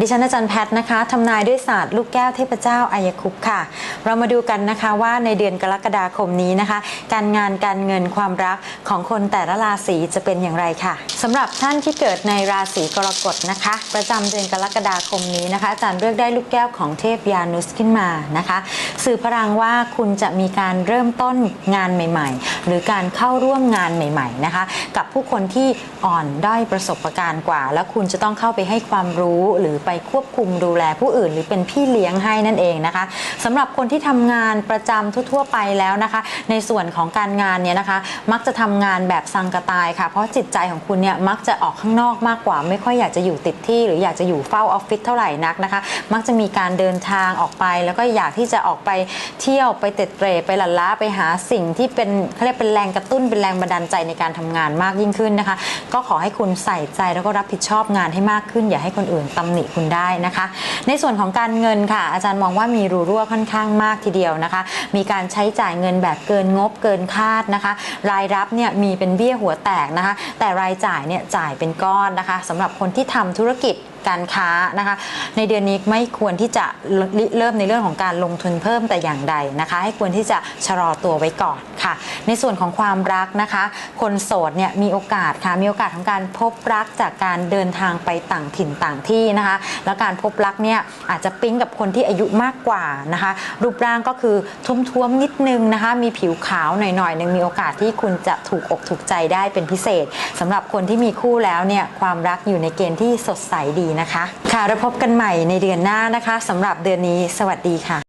ดิฉันอาจารย์แพทย์นะคะทำนายด้วยศาสตร์ลูกแก้วเทพเจ้าอายคุปค่ะ เรามาดูกันนะคะว่าในเดือนกรกฎาคมนี้นะคะ การงานการเงินความรักของคนแต่ละราศีจะเป็นอย่างไรค่ะสำหรับท่านที่เกิดในราศีกรกฎนะคะ ประจำเดือนกรกฎาคมนี้นะคะ อาจารย์เลือกได้ลูกแก้วของเทพยานุสขึ้นมานะคะ สื่อพลังว่าคุณจะมีการเริ่มต้นงานใหม่ ๆ หรือการเข้าร่วมงานใหม่ ๆนะคะ กับผู้คนที่อ่อนด้อยประสบการณ์กว่า แล้วคุณจะต้องเข้าไปให้ความรู้หรือไปควบคุมดูแลผู้อื่น หรือเป็นพี่เลี้ยงให้นั่นเองนะคะสำหรับคนที่ทำงานประจำทั่วๆไปแล้วนะคะ ในส่วนของการงานเนี่ยนะคะ มักจะทำงานแบบสังกะตายค่ะ เพราะจิตใจของคุณเนี่ยมักจะออกข้างนอกมากกว่า ไม่ค่อยอยากจะอยู่ติดที่ หรืออยากจะอยู่เฝ้าออฟฟิศเท่าไหร่นักนะคะ มักจะมีการเดินทางออกไป แล้วก็อยากที่จะออกไปเที่ยวไปเตะเตรไปหลั่นล้าไปหาสิ่งที่เป็นเขาเรียกเป็นแรงกระตุ้นเป็นแรงบันดาลใจในการทำงานมากยิ่งขึ้นนะคะ ก็ขอให้คุณใส่ใจแล้วก็รับผิดชอบงานให้มากขึ้น อย่าให้คนอื่นตำหนิคุณได้นะคะ ในส่วนของการเงินค่ะ อาจารย์มองว่ามีรูรั่วค่อนข้างมากทีเดียวนะคะ มีการใช้จ่ายเงินแบบเกินงบเกินคาดนะคะ รายรับเนี่ยมีเป็นเบี้ยหัวแตกนะคะ แต่รายจ่ายเนี่ยจ่ายเป็นก้อนนะคะสำหรับคนที่ทำธุรกิจการค้านะคะ ในเดือนนี้ไม่ควรที่จะริเริ่มในเรื่องของการลงทุนเพิ่มแต่อย่างใดนะคะ ให้ควรที่จะชะลอตัวไว้ก่อน ค่ะ ในส่วนของความรักนะคะ คนโสดเนี่ยมีโอกาสค่ะ มีโอกาสของการพบรักจากการเดินทางไปต่างถิ่นต่างที่นะคะ แล้วการพบรักเนี่ยอาจจะปิ๊งกับคนที่อายุมากกว่านะคะ รูปร่างก็คือท้วมๆนิดนึงนะคะ มีผิวขาวหน่อยๆหนึ่งมีโอกาสที่คุณจะถูกอกถูกใจได้เป็นพิเศษสำหรับคนที่มีคู่แล้วเนี่ยความรักอยู่ในเกณฑ์ที่สดใสดีนะคะ ค่ะเราพบกันใหม่ในเดือนหน้านะคะสำหรับเดือนนี้สวัสดีค่ะ